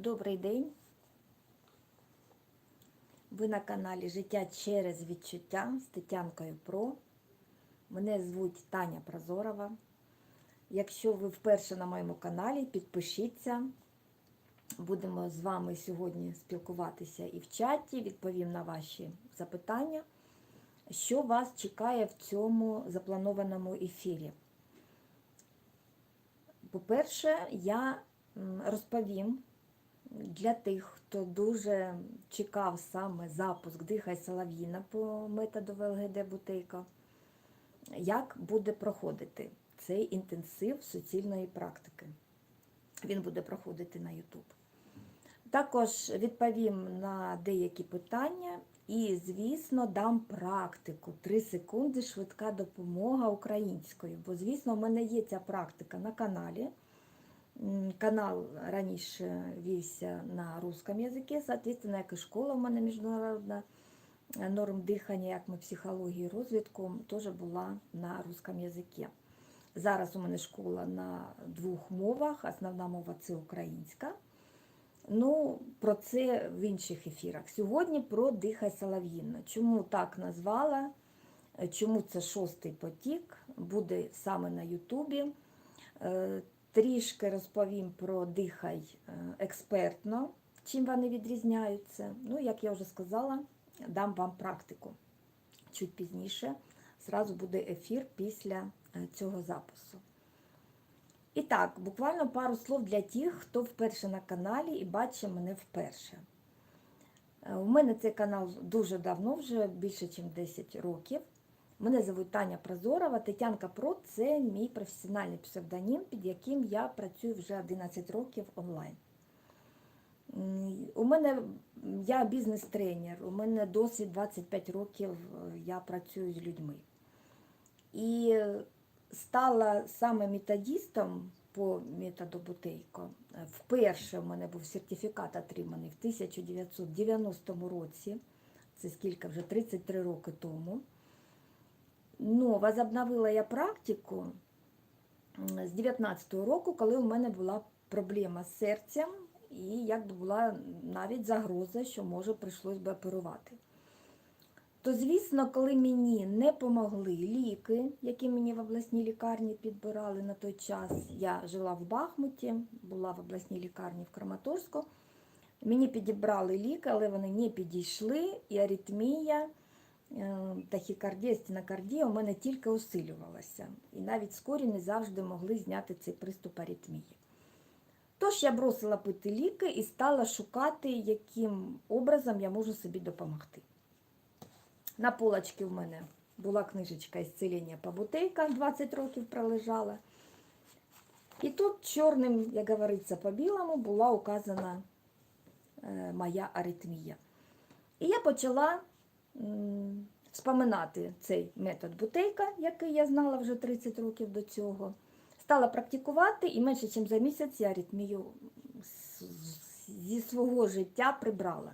Добрий день. Ви на каналі Життя через відчуття з Тетянкою Про. Мене звуть Таня Прозорова. Якщо ви вперше на моєму каналі, підпишіться. Будемо з вами сьогодні спілкуватися і в чаті, відповім на ваші запитання. Що вас чекає в цьому запланованому ефірі? По-перше, я розповім для тих, хто дуже чекав саме запуск Дихай Солов'їна по методу ВЛГД Бутейка, як буде проходити цей інтенсив суцільної практики. Він буде проходити на YouTube. Також відповім на деякі питання і, звісно, дам практику 3 секунди швидка допомога українською. Бо, звісно, в мене є ця практика на каналі. Канал раніше вівся на русском язикі, соответственно, як і школа в мене міжнародна е, норм дихання, як ми психології і розвитку, теж була на русском язикі. Зараз у мене школа на двох мовах. Основна мова це українська. Ну, про це в інших ефірах. Сьогодні про дихай солов'їнно. Чому так назвала? Е, Чому це шостий потік? Буде саме на Ютубі. Трішки розповім про дихай е, експертно, чим вони відрізняються. Ну, як я вже сказала, дам вам практику. Чуть пізніше зразу буде ефір після е, цього запису. І так, буквально пару слов для тих, хто вперше на каналі і бачить мене вперше. Е, У мене цей канал дуже давно, вже більше, ніж 10 років. Мене звуть Таня Прозорова. Тетянка Про це мій професіональний псевдонім, під яким я працюю вже 11 років онлайн. У мене я бізнес-тренер, у мене досвід 25 років я працюю з людьми. І стала саме методистом по методу Бутейко. Вперше в мене був сертифікат отриманий в 1990 році. Це скільки вже 33 роки тому. Ну, возобновила я практику з 19-го року, коли у мене була проблема з серцем, і якби була навіть загроза, що може прийшлось би оперувати. То, звісно, коли мені не помогли ліки, які мені в обласній лікарні підбирали на той час, я жила в Бахмуті, була в обласній лікарні в Краматорську. Мені підібрали ліки, але вони не підійшли, і аритмія, тахікардія, стінокардія у мене тільки усилювалася. І навіть скорі не завжди могли зняти цей приступ аритмії. Тож я бросила пити ліки і стала шукати, яким образом я можу собі допомогти. На полочці в мене була книжечка «Ісцелення по бутейка, 20 років пролежала. І тут чорним, як говориться, по білому була указана е, моя аритмія. І я почала вспоминати цей метод бутейка, який я знала вже 30 років до цього. Стала практикувати і менше, ніж за місяць я аритмію зі свого життя прибрала.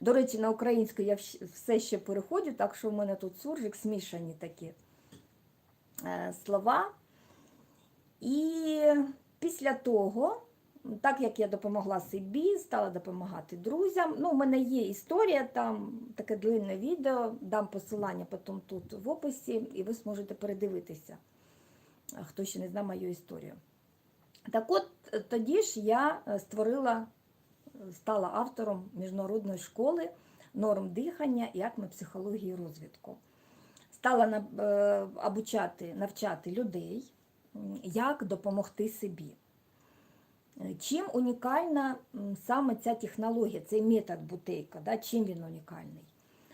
До речі, на українську я все ще переходжу, так що в мене тут суржик смішані такі е, слова. І після того, так як я допомогла собі, стала допомагати друзям. Ну, у мене є історія, там таке длинне відео, дам посилання потім тут в описі, і ви зможете передивитися, е, хто ще не знає мою історію. Так от, е, тоді ж я е, створила стала автором міжнародної школи норм дихання і акми психології розвитку. Стала обучати, навчати людей, як допомогти собі. Чим унікальна саме ця технологія, цей метод бутейка, да, чим він унікальний?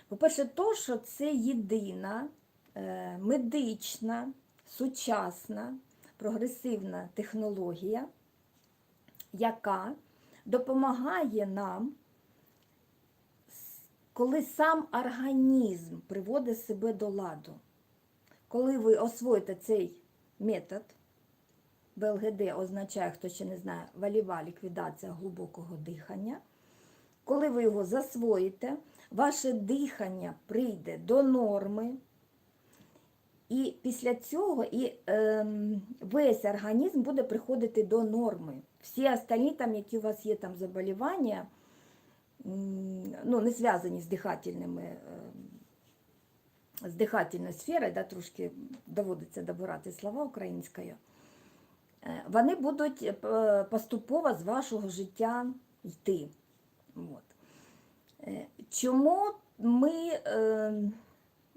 По-перше, то, що це єдина е, медична, сучасна, прогресивна технологія, яка допомагає нам, коли сам організм приводить себе до ладу. Коли ви освоїте цей метод, БЛГД означає, хто ще не знає, валіва ліквідація глибокого дихання. Коли ви його засвоїте, ваше дихання прийде до норми, І після цього і, ем, весь організм буде приходити до норми. Всі остальні, там, які у вас є там заболівання, ну, не зв'язані з дихательними, ем, з дихательною сферою, да, трошки доводиться добирати слова українською, е, вони будуть е, поступово з вашого життя йти. От. Е, Чому ми е,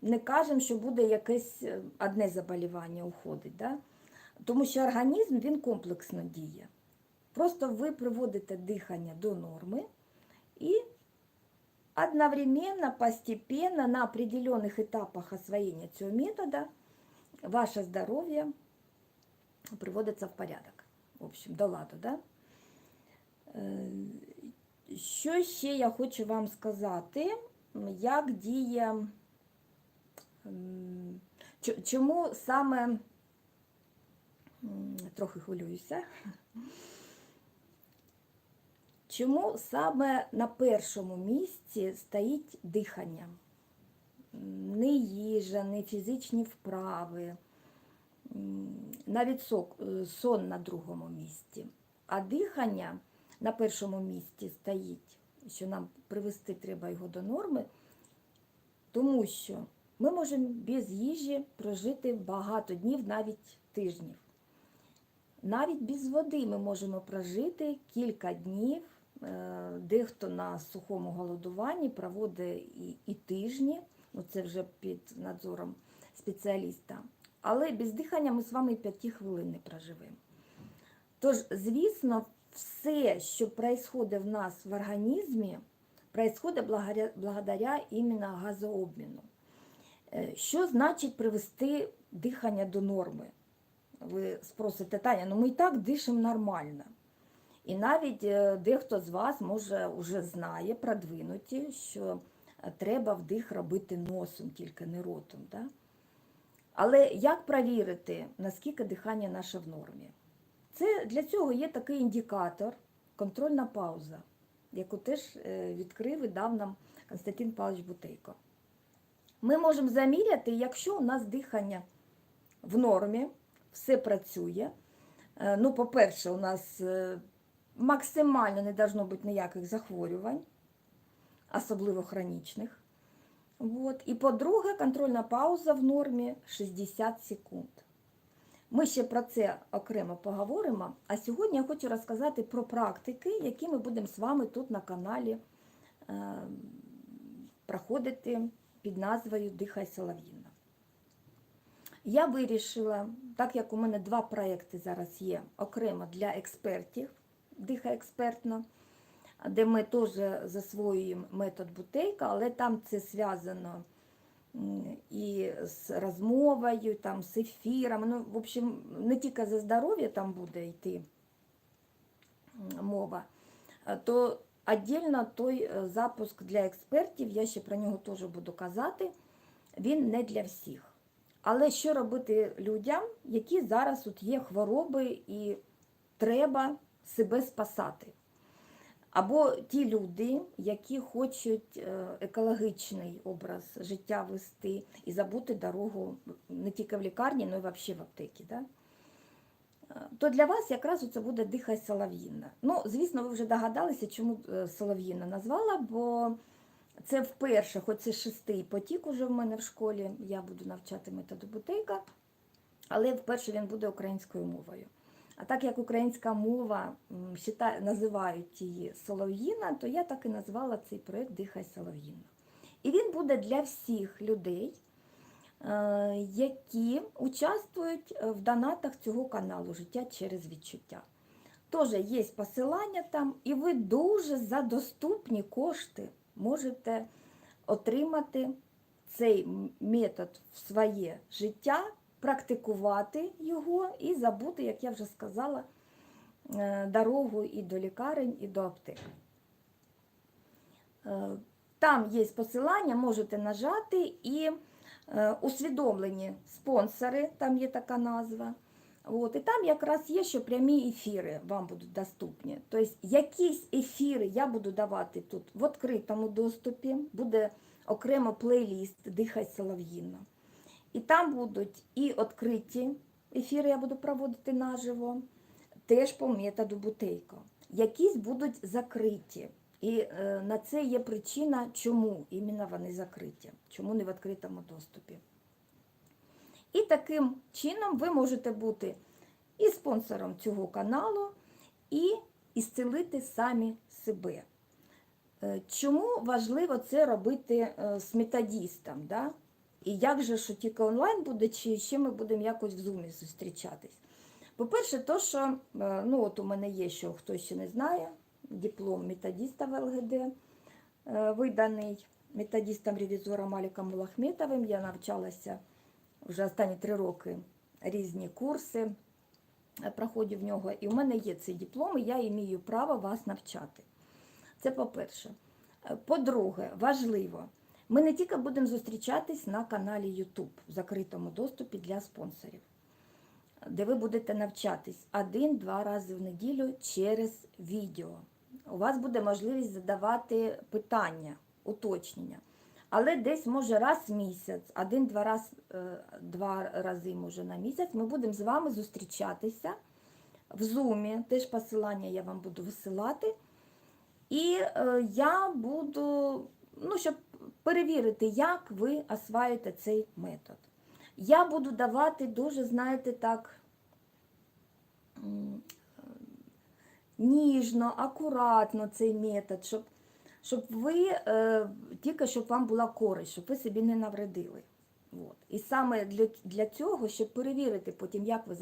не кажемо, що буде якесь е, одне заболівання уходить? Да? Тому що організм він комплексно діє. Просто ви приводите дихання до норми і одновременно, постепенно, на определенных етапах освоєння цього методу ваше здоров'я приводиться в порядок. В общем, до ладу, да? Що ще я хочу вам сказати, як діє, чому саме, трохи хвилююся, чому саме на першому місці стоїть дихання? Не їжа, не фізичні вправи, навіть сок, е, сон на другому місці. А дихання на першому місці стоїть, що нам привести треба його до норми, тому що ми можемо без їжі прожити багато днів, навіть тижнів. Навіть без води ми можемо прожити кілька днів. Е, Дехто на сухому голодуванні проводить і, і тижні, ну це вже під надзором спеціаліста. Але без дихання ми з вами і п'яти хвилин не проживемо. Тож, звісно, все, що происходит в нас в організмі, благодаря, благодаря іменно газообміну. Е, Що значить привести дихання до норми? Ви спросите, Таня, ну ми і так дишимо нормально. І навіть е, дехто з вас може вже знає, продвинуті, що е, треба вдих робити носом, тільки не ротом. Да? Але як перевірити, наскільки дихання наше в нормі? Це для цього є такий індикатор, контрольна пауза, яку теж е, відкрив і дав нам Константин Павлович Бутейко. Ми можемо заміряти, якщо у нас дихання в нормі, все працює. Е, Ну, по-перше, у нас е, максимально не должно бути ніяких захворювань, особливо хронічних. Вот. І по-друге, контрольна пауза в нормі 60 секунд. Ми ще про це окремо поговоримо. А сьогодні я хочу розказати про практики, які ми будемо з вами тут на каналі е, проходити під назвою Дихай Солов'їна. Я вирішила, так як у мене два проекти зараз є окремо для експертів, Дихай експертно, де ми теж засвоюємо метод бутейка, але там це зв'язано і з розмовою, там, з ефіром. Ну, в общем, не тільки за здоров'я там буде йти мова, то віддільно той е, запуск для експертів, я ще про нього теж буду казати, він не для всіх. Але що робити людям, які зараз от є хвороби і треба себе спасати? Або ті люди, які хочуть е, екологічний образ життя вести і забути дорогу не тільки в лікарні, але й взагалі в аптекі. Да? Е, То для вас якраз це буде дихай солов'їна. Ну, звісно, ви вже догадалися, чому е, солов'їна назвала, бо це вперше, хоч це шестий потік уже в мене в школі, я буду навчати методу бутейка, але вперше він буде українською мовою. А так як українська мова називають її Солов'їна, то я так і назвала цей проєкт Дихай Солов'їна. І він буде для всіх людей, е, які участвують в донатах цього каналу Життя через відчуття. Теж є посилання там, і ви дуже за доступні кошти можете отримати цей метод в своє життя, практикувати його і забути, як я вже сказала, е, дорогу і до лікарень, і до аптек. Е, Там є посилання, можете нажати і е, усвідомлені спонсори, там є така назва. От, і там якраз є, що прямі ефіри вам будуть доступні. Тобто якісь ефіри я буду давати тут в відкритому доступі, буде окремо плейліст Дихай Солов'їна. І там будуть і відкриті ефіри, я буду проводити наживо, теж по методу бутейко. Якісь будуть закриті. І е, на це є причина, чому іменно вони закриті, чому не в відкритому доступі. І таким чином ви можете бути і спонсором цього каналу, і ісцелити самі себе. Е, Чому важливо це робити е, з методістом? Да? І як же, що тільки онлайн буде, чи ще ми будемо якось в зумі зустрічатись? По-перше, то, що е, ну, от у мене є, що хто ще не знає, диплом методіста в ЛГД, е, виданий методістом-ревізором Аліком Мулахметовим. Я навчалася вже останні три роки різні курси, е, проходив в нього. І в мене є цей диплом, і я маю право вас навчати. Це по-перше. По-друге, важливо, ми не тільки будемо зустрічатись на каналі YouTube в закритому доступі для спонсорів, де ви будете навчатись один-два рази в неділю через відео. У вас буде можливість задавати питання, уточнення. Але десь може раз в місяць, один-два раз, е, два рази може на місяць, ми будемо з вами зустрічатися в Zoom. Теж посилання я вам буду висилати. І е, я буду, ну, щоб перевірити, як ви осваюєте цей метод. Я буду давати дуже, знаєте, так ніжно, акуратно цей метод, щоб, щоб ви е, тільки щоб вам була користь, щоб ви собі не навредили. От. І саме для, для цього, щоб перевірити потім, як ви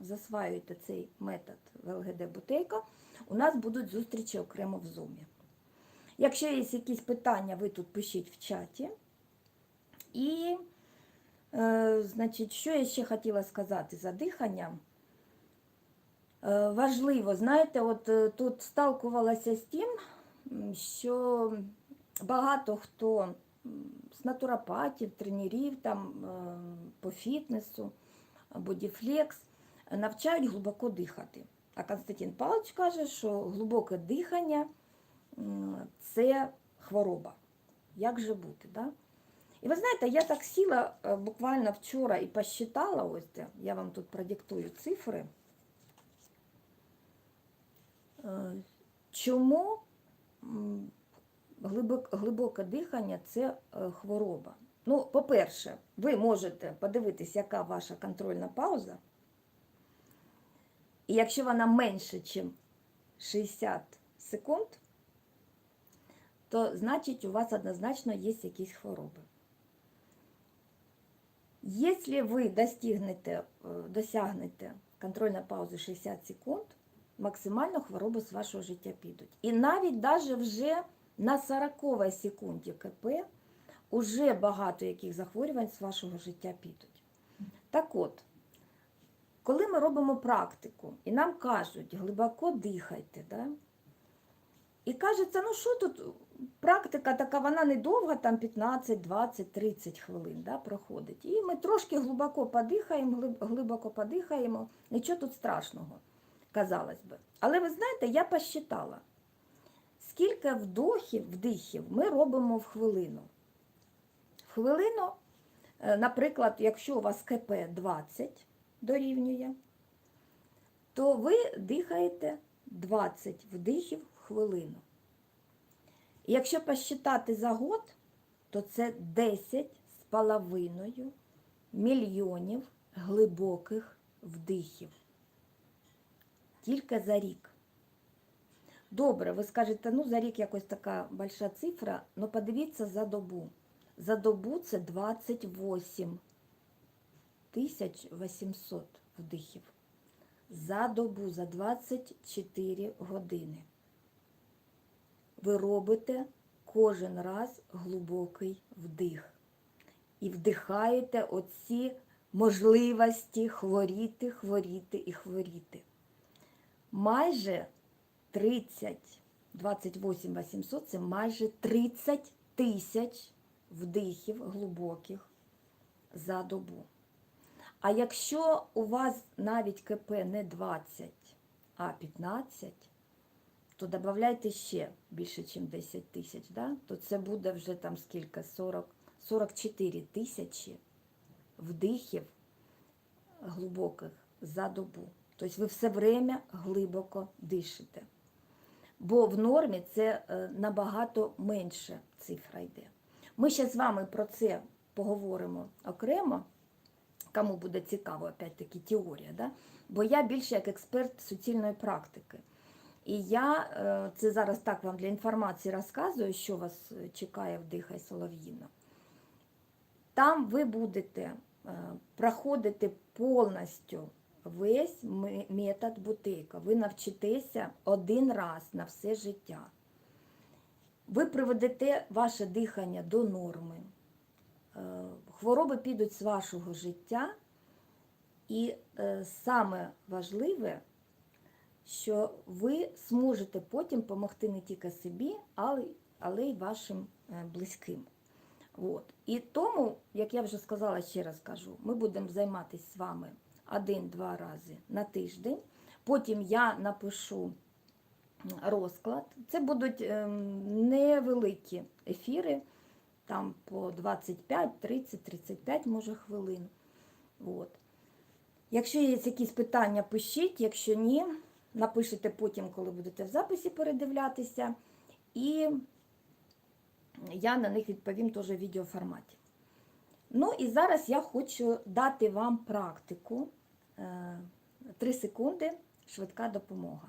засваюєте цей метод в ЛГД Бутейка, у нас будуть зустрічі окремо в Зумі. Якщо є якісь питання, ви тут пишіть в чаті. І, е, значить, що я ще хотіла сказати за диханням. Е, важливо, знаєте, от е, тут сталкувалася з тим, що багато хто з натуропатів, тренерів там, е, по фітнесу, бодіфлекс навчають глибоко дихати. А Константин Павлович каже, що глибоке дихання це хвороба. Як же бути? Да? І ви знаєте, я так сіла е, буквально вчора і посчитала, ось де, я вам тут продиктую цифри. Е, Чому глибоке дихання це е, хвороба? Ну, по-перше, ви можете подивитись, яка ваша контрольна пауза. І якщо вона менше, ніж 60 секунд, то значить у вас однозначно є якісь хвороби. Якщо ви достигнете, е, досягнете контрольної паузи 60 секунд, максимально хвороби з вашого життя підуть. І навіть даже вже на 40 секунді КП уже багато яких захворювань з вашого життя підуть. Так от, коли ми робимо практику, і нам кажуть, глибоко дихайте, да? і кажеться, ну що тут, практика така, вона недовга, там 15, 20, 30 хвилин да, проходить. І ми трошки глибоко подихаємо, глибоко подихаємо, нічого тут страшного, казалось би. Але ви знаєте, я посчитала, скільки вдохів, вдихів ми робимо в хвилину. В хвилину, е, наприклад, якщо у вас КП 20 дорівнює, то ви дихаєте 20 вдихів в хвилину. Якщо посчитати за год, то це 10 з половиною мільйонів глибоких вдихів. Тільки за рік. Добре, ви скажете, ну за рік якось така большая цифра, ну подивіться за добу. За добу це 28 тисяч 800 вдихів. За добу, за 24 години. Ви робите кожен раз глибокий вдих. І вдихаєте оці можливості хворіти, хворіти і хворіти. Майже 30, 28 800 це майже 30 тисяч вдихів глибоких за добу. А якщо у вас навіть КП не 20, а 15, то додавайте ще більше, ніж 10 тисяч, да? то це буде вже там скільки? 40, 44 тисячі вдихів глибоких за добу. Тобто ви все время глибоко дишите. Бо в нормі це е, набагато менше цифра йде. Ми ще з вами про це поговоримо окремо, кому буде цікаво, опять-таки, теорія. Да? Бо я більше як експерт суцільної практики. І я е, це зараз так вам для інформації розказую, що вас е, чекає в Дихай Солов'їна. Там ви будете е, проходити повністю весь метод бутейка. Ви навчитеся один раз на все життя. Ви приведете ваше дихання до норми. Хвороби підуть з вашого життя. І саме важливе, що ви зможете потім допомогти не тільки собі, але, але й вашим е, близьким. От. І тому, як я вже сказала, ще раз кажу, ми будемо займатися з вами один-два рази на тиждень. Потім я напишу розклад. Це будуть ем, невеликі ефіри, там по 25, 30, 35, може, хвилин. От. Якщо є якісь питання, пишіть, якщо ні, напишите потім, коли будете в записі передивлятися. І я на них відповім теж в відеоформаті. Ну і зараз я хочу дати вам практику. 3 секунди, швидка допомога.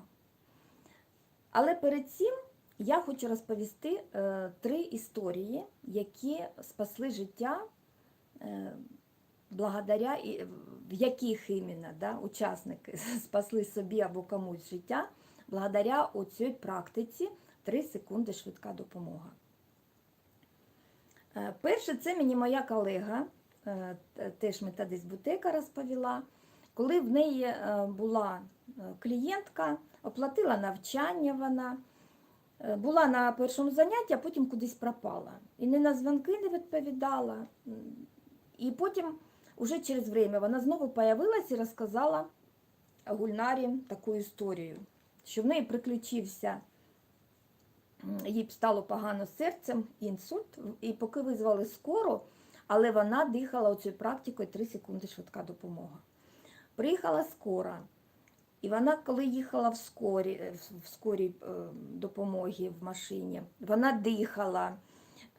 Але перед цим я хочу розповісти е, три історії, які спасли життя, е, благодаря, в яких іменно да, учасники спасли собі або комусь життя, благодаря оцій практиці 3 секунди швидка допомога. Е, Перше, це мені моя колега, е, теж методист Бутека розповіла, коли в неї е, була клієнтка, оплатила навчання вона, була на першому занятті, а потім кудись пропала. І не на дзвонки не відповідала. І потім, уже через время, вона знову появилась і розказала Гульнарі таку історію, що в неї приключився їй стало погано серцем, інсульт, і поки визвали скору, але вона дихала оцією практикою 3 секунди швидка допомога. Приїхала скора, і вона, коли їхала в скорі, е, в- скорій е, допомоги в машині, вона дихала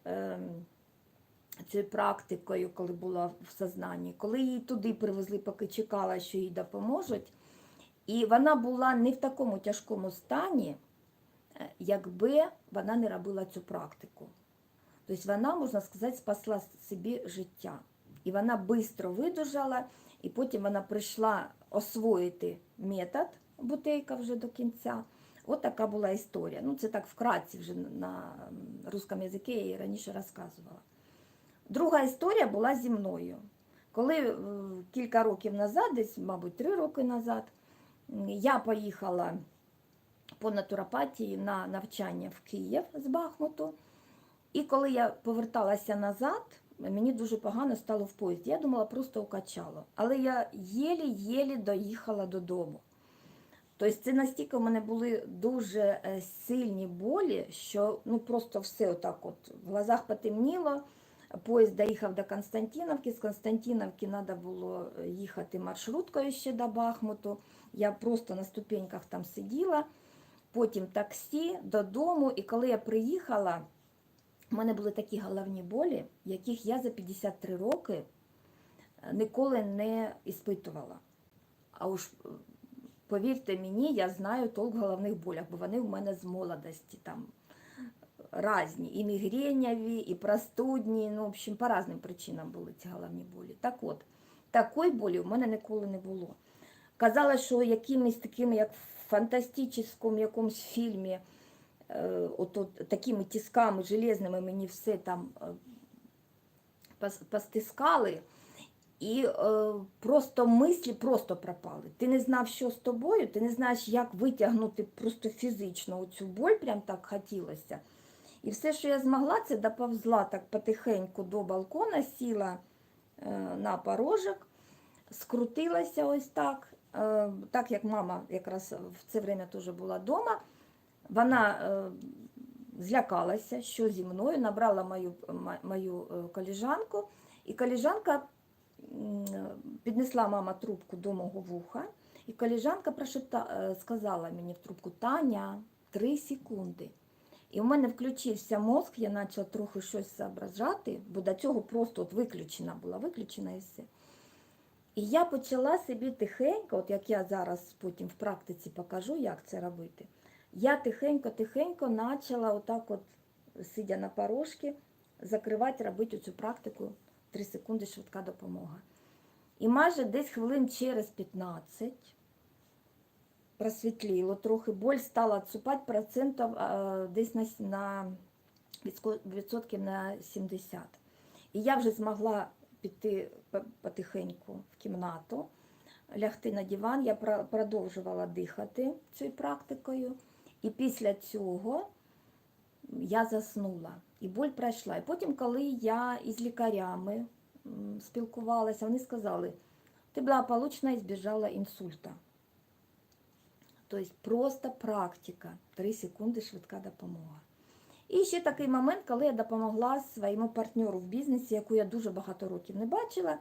е, цією практикою, коли була в сознанні. Коли її туди привезли, поки чекала, що їй допоможуть, і вона була не в такому тяжкому стані, е, якби вона не робила цю практику. Тобто вона, можна сказати, спасла собі життя. І вона швидко видужала, і потім вона прийшла освоїти метод бутейка вже до кінця. От така була історія. Ну, це так вкратці вже на русском язикі я її раніше розказувала. Друга історія була зі мною. Коли е, кілька років назад, десь, мабуть, три роки назад, я поїхала по натуропатії на навчання в Київ з Бахмуту. І коли я поверталася назад, мені дуже погано стало в поїзді. Я думала, просто укачало. Але я єлі-єлі доїхала додому. Тобто це настільки в мене були дуже е, сильні болі, що ну просто все отак от в глазах потемніло. Поїзд доїхав до Константиновки. З Константиновки треба було їхати маршруткою ще до Бахмуту. Я просто на ступеньках там сиділа, потім таксі додому. І коли я приїхала, у мене були такі головні болі, яких я за 53 роки е, ніколи не іспитувала. А уж е, повірте мені, я знаю толк в головних болях, бо вони в мене з молодості там різні. І мігренєві, і простудні, ну, в общем, по різним причинам були ці головні болі. Так от, такої болі в мене ніколи не було. Казалось, що якимись такими, як в фантастичному якомусь фільмі, е, от такими тисками железними мені все там е, постискали. І е, просто мислі просто пропали. Ти не знав, що з тобою, ти не знаєш, як витягнути просто фізично цю боль, прям так хотілося. І все, що я змогла, це доповзла так потихеньку до балкона, сіла е, на порожок, скрутилася ось так. Е, так як мама якраз в це время теж була вдома, вона е, злякалася, що зі мною, набрала мою, мою коліжанку, і коліжанка піднесла мама трубку до мого вуха, і коліжанка прошепта... сказала мені в трубку Таня, три секунди. І в мене включився мозк, я почала трохи щось зображати, бо до цього просто от виключена була, виключена і все. І я почала собі тихенько, от як я зараз потім в практиці покажу, як це робити. Я тихенько-тихенько почала отак от, сидя на порожці, закривати, робити цю практику 3 секунди швидка допомога. І майже десь хвилин через 15 просвітліло трохи, боль стала відступати процентів десь на, на відсотків на 70. І я вже змогла піти потихеньку в кімнату, лягти на диван. Я про- продовжувала дихати цією практикою. І після цього я заснула. І боль пройшла. І потім, коли я із лікарями спілкувалася, вони сказали, ти благополучно збіжала інсульта. Тобто просто практика. 3 секунди швидка допомога. І ще такий момент, коли я допомогла своєму партнеру в бізнесі, яку я дуже багато років не бачила.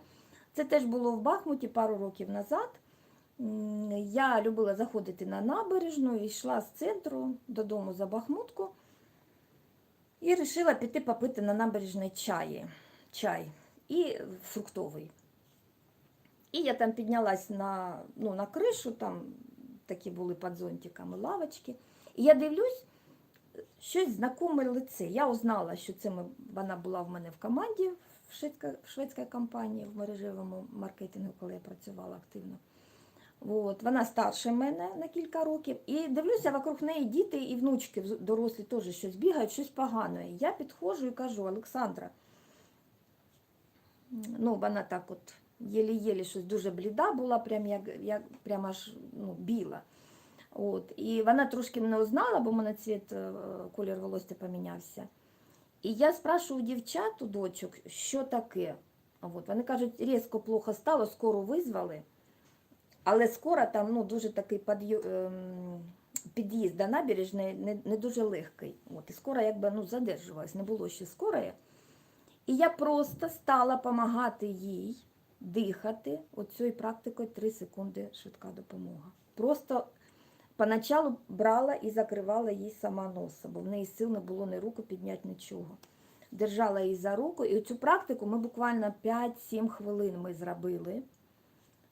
Це теж було в Бахмуті пару років назад. Я любила заходити на набережну і йшла з центру додому за Бахмутку і вирішила піти попити на набережній чаї, чай і фруктовий. І я там піднялась на, ну, на кришу, там такі були під зонтиками лавочки. І я дивлюсь, щось знакоме лице. Я узнала, що це ми, вона була в мене в команді в шведській, в шведській компанії в мережевому маркетингу, коли я працювала активно. От, вона старше мене на кілька років. І дивлюся, вокруг неї діти і внучки дорослі теж щось бігають, щось погане. Я підходжу і кажу, Олександра, ну, вона так от єлі-єлі щось дуже бліда була, прям як, як прям аж ну, біла. От. І вона трошки мене узнала, бо в мене цвіт, е, колір волосся помінявся. І я спрашиваю дівчат, у дочок, що таке. От. Вони кажуть, різко плохо стало, скоро визвали. Але скоро там ну, дуже такий ем, під'їзд до набережної не, не дуже легкий. От. І скоро якби ну, задержувалась, не було ще скорої. І я просто стала допомагати їй дихати оцією практикою 3 секунди швидка допомога. Просто поначалу брала і закривала їй сама носа, бо в неї сил не було ні руку підняти, нічого. Держала її за руку, і цю практику ми буквально 5-7 хвилин ми зробили.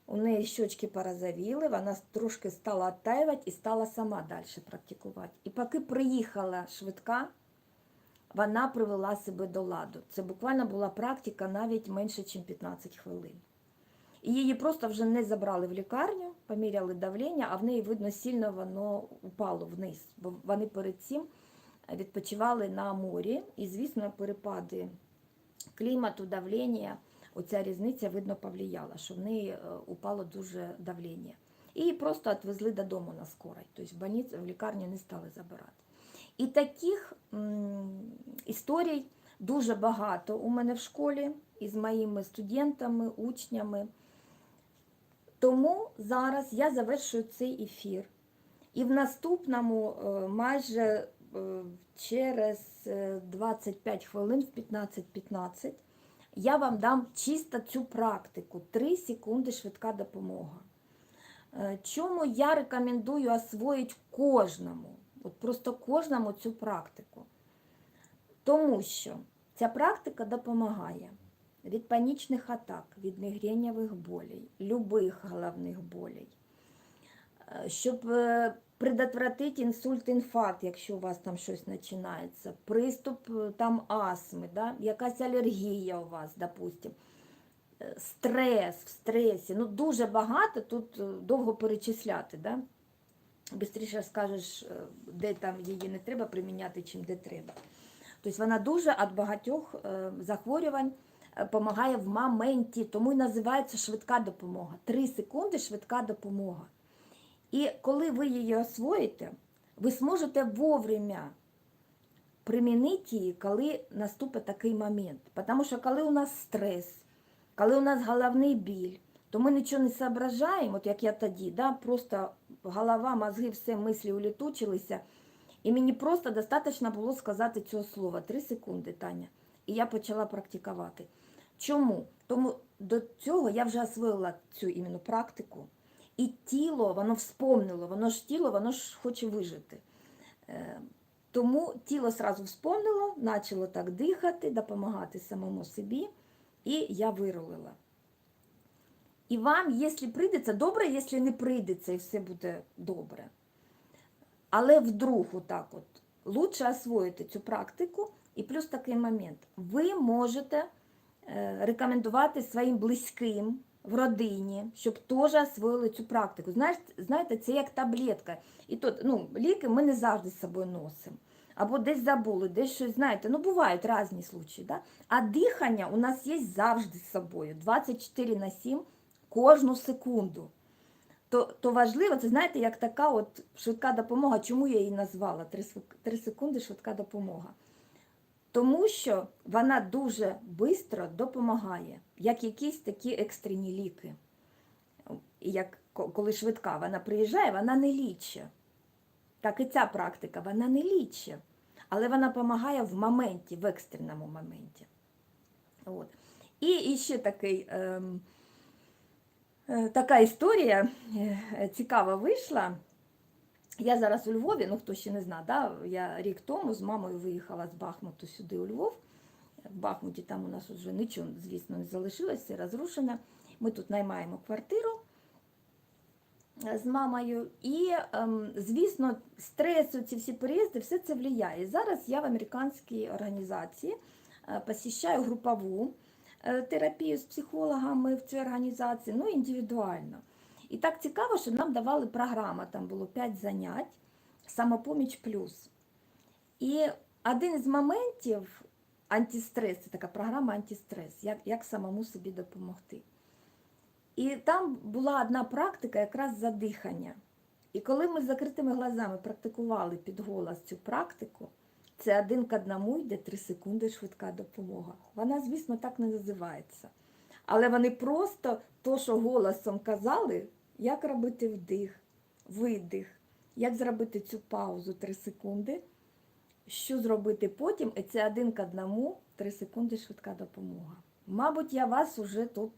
У неї щочки порозовіли, вона трошки стала оттаювати і стала сама далі практикувати. І поки приїхала швидка, вона привела себе до ладу. Це буквально була практика навіть менше, ніж 15 хвилин. І її просто вже не забрали в лікарню, поміряли давлення, а в неї, видно, сильно воно упало вниз. Бо вони перед цим відпочивали на морі. І, звісно, перепади клімату, давлення, оця різниця, видно, повлияла, що в неї е, упало дуже давлення. І її просто відвезли додому на скорой. Тобто в больницю, в лікарню не стали забирати. І таких історій дуже багато у мене в школі із моїми студентами, учнями. Тому зараз я завершую цей ефір. І в наступному е, майже е, через е, 25 хвилин, в 15.15, я вам дам чисто цю практику. 3 секунди швидка допомога. Е, Чому я рекомендую освоїти кожному, от просто кожному цю практику? Тому що ця практика допомагає від панічних атак, від мігренєвих болей, любих головних болей, Е, щоб е, предотвратити інсульт, інфаркт, якщо у вас там щось починається, приступ е, там астми, да? якась алергія у вас, допустим, е, стрес в стресі. Ну, дуже багато тут довго перечисляти. Да? Бистріше скажеш, е, де там її не треба приміняти, чим де треба. Тобто вона дуже від багатьох е, захворювань допомагає в моменті, тому і називається швидка допомога. Три секунди швидка допомога. І коли ви її освоїте, ви зможете вовремя примінити її, коли наступить такий момент. Тому що коли у нас стрес, коли у нас головний біль, то ми нічого не соображаємо, от як я тоді, да, просто голова, мозги, все мислі улітучилися. І мені просто достатньо було сказати цього слова. Три секунди, Таня. І я почала практикувати. Чому? Тому до цього я вже освоїла цю іменно практику. І тіло, воно вспомнило, воно ж тіло, воно ж хоче вижити. Е, Тому тіло сразу вспомнило, почало так дихати, допомагати самому собі, і я вирулила. І вам, якщо прийдеться, добре, якщо не прийдеться, і все буде добре. Але вдруг отак от лучше освоїти цю практику. І плюс такий момент. Ви можете е, рекомендувати своїм близьким в родині, щоб теж освоїли цю практику. Знаєте, це як таблетка. І тут ну, ліки ми не завжди з собою носимо. Або десь забули, десь щось, знаєте, ну бувають різні случаї. Да? А дихання у нас є завжди з собою, 24 на 7, кожну секунду. То, то важливо, це знаєте, як така от швидка допомога. Чому я її назвала 3, 3 секунди швидка допомога? Тому що вона дуже швидко допомагає, як якісь такі екстрені ліки. Як коли швидка вона приїжджає, вона не лічить. Так і ця практика, вона не лічить, але вона допомагає в моменті, в екстреному моменті. От. І, і ще такий, ем, така історія е, цікава вийшла. Я зараз у Львові, ну хто ще не знає, да, я рік тому з мамою виїхала з Бахмуту сюди у Львов. В Бахмуті там у нас вже нічого, звісно, не залишилося, все розрушено. Ми тут наймаємо квартиру е, з мамою. І, ем, звісно, стрес, ці всі переїзди, все це впливає. Зараз я в американській організації е, посіщаю групову е, терапію з психологами в цій організації, ну індивідуально. І так цікаво, що нам давали програму, там було 5 занять, самопоміч плюс. І один із моментів антистрес, це така програма антистрес, як, як самому собі допомогти. І там була одна практика якраз задихання. І коли ми з закритими глазами практикували під голос цю практику, це один к одному йде 3 секунди швидка допомога. Вона, звісно, так не називається. Але вони просто то, що голосом казали, як робити вдих, видих, як зробити цю паузу 3 секунди, що зробити потім, і це один к одному 3 секунди швидка допомога. Мабуть, я вас уже тут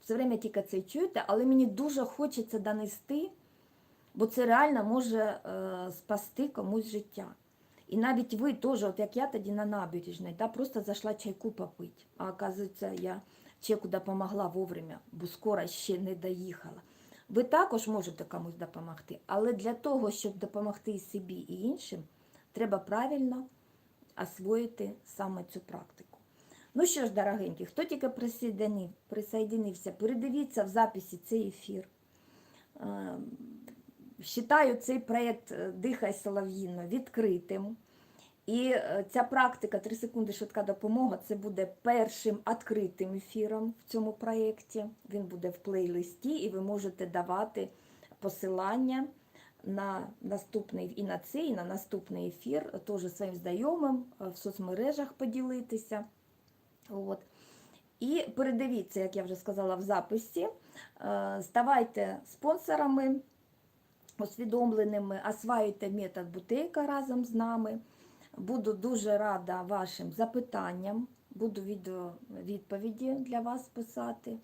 все время тільки це чуєте, але мені дуже хочеться донести, бо це реально може е, спасти комусь життя. І навіть ви теж, от як я тоді на набережній, да, просто зайшла чайку попити. А оказується, я чеку допомогла вовремя, бо скоро ще не доїхала. Ви також можете комусь допомогти, але для того, щоб допомогти і собі і іншим, треба правильно освоїти саме цю практику. Ну що ж, дорогенькі, хто тільки присоединив, присоединився, передивіться в записі цей ефір. Вважаю цей проєкт е, Дихай Солов'їно відкритим. І е, ця практика 3 секунди швидка допомога це буде першим відкритим ефіром в цьому проєкті. Він буде в плейлисті, і ви можете давати посилання на наступний і на цей, і на наступний ефір, теж своїм знайомим е, в соцмережах поділитися. От. І передивіться, як я вже сказала в записі, ставайте спонсорами усвідомленими, осваюйте метод бутейка разом з нами. Буду дуже рада вашим запитанням, буду відео відповіді для вас писати.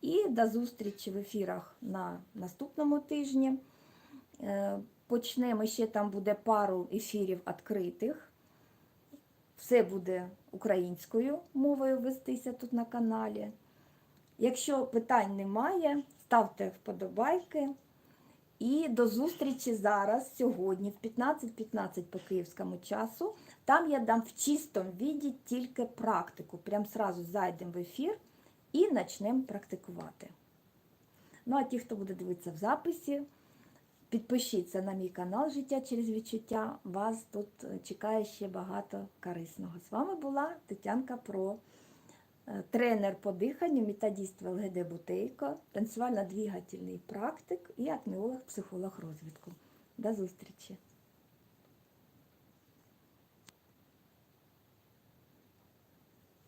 І до зустрічі в ефірах на наступному тижні. Е, Почнемо ще там буде пару ефірів відкритих. Все буде українською мовою вестися тут на каналі. Якщо питань немає, ставте вподобайки. І до зустрічі зараз, сьогодні, в 15.15 по київському часу. Там я дам в чистому віді тільки практику. Прям сразу зайдемо в ефір і почнемо практикувати. Ну, а ті, хто буде дивитися в записі, підпишіться на мій канал Життя через відчуття. Вас тут чекає ще багато корисного. З вами була Тетянка Про. Е, тренер по диханню, методист в ЛГД Бутейко, танцювально-двигательний практик і акмеолог-психолог розвитку. До зустрічі!